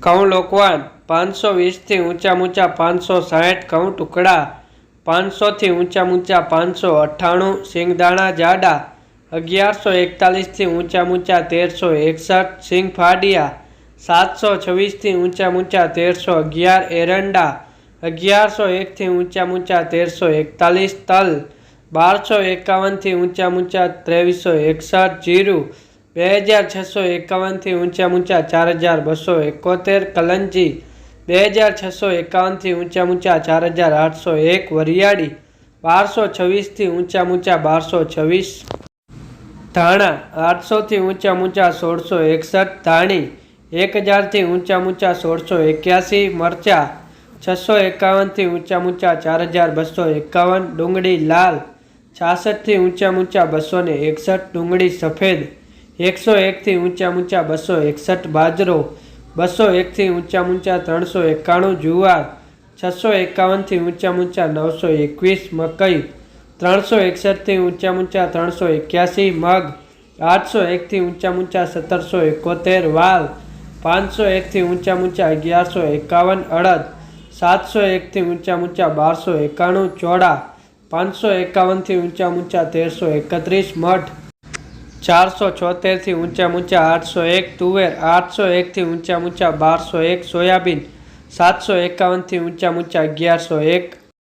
ઘઉં લોકવાન, પાંચસો વીસથી ઊંચા ઊંચા પાંચસો સાહીઠ ઘઉં ટુકડા પાંચસોથી ઊંચા ઊંચા પાંચસો અઠ્ઠાણું, સિંગદાણા જાડા, અગિયારસો એકતાલીસથી ઊંચા ઊંચા તેરસો એકસઠ, સિંગ ફાડિયા, સાતસો છવ્વીસથી ઊંચા ઊંચા તેરસો અગિયાર, એરંડા, અગિયારસો એકથી ઊંચા ઊંચા તેરસો એકતાલીસ, તલ, બારસો એકાવનથી ઊંચા ઊંચા ત્રેવીસો એકસઠ, જીરું બે હજાર છસો એકાવનથી ઊંચા ઊંચા ચાર હજાર બસો એકોતેર કલંજી, બે હજાર છસો એકાવનથી ઊંચા ઊંચા ચાર હજાર આઠસો એક વરિયાળી, બારસો છવ્વીસથી ઊંચા ઊંચા બારસો છવ્વીસ. ધાણા આઠસોથી ઊંચા ઊંચા સોળસો એકસઠ. ધાણી, એક હજારથી ઊંચા ઊંચા સોળસો એક્યાસી. મરચા, છસો એકાવનથી ઊંચા ઊંચા ચાર હજાર બસો એકાવન. ડુંગળી લાલ છાસઠથી ઊંચા ઊંચા બસો એકસઠ. ડુંગળી સફેદ એકસો એકથી ઊંચા ઊંચા બસો એકસઠ બાજરો, બસો એકથી ઊંચા ઊંચા ત્રણસો એકાણું જુવાર, છસો એકાવનથી ઊંચા ઊંચા નવસો એકવીસ મકઈ, ત્રણસો એકસઠથી ઊંચા ઊંચા ત્રણસો એક્યાસી મગ, આઠસો એકથી ઊંચા ઊંચા સત્તરસો એકોતેર વાલ, પાંચસો એકથી ઊંચા ઊંચા અગિયારસો એકાવન અડદ, સાતસો એકથી ઊંચા ઊંચા બારસો એકાણું ચોડા પાંચસો એકાવનથી ઊંચા ઊંચા તેરસો એકત્રીસ મઠ ચારસો છોતેરથી ઊંચા ઊંચા આઠસો એક, તુવેર આઠસો એકથી ઊંચા ઊંચા બારસો એક, સોયાબીન સાતસો એકાવનથી ઊંચા ઊંચા અગિયારસો એક.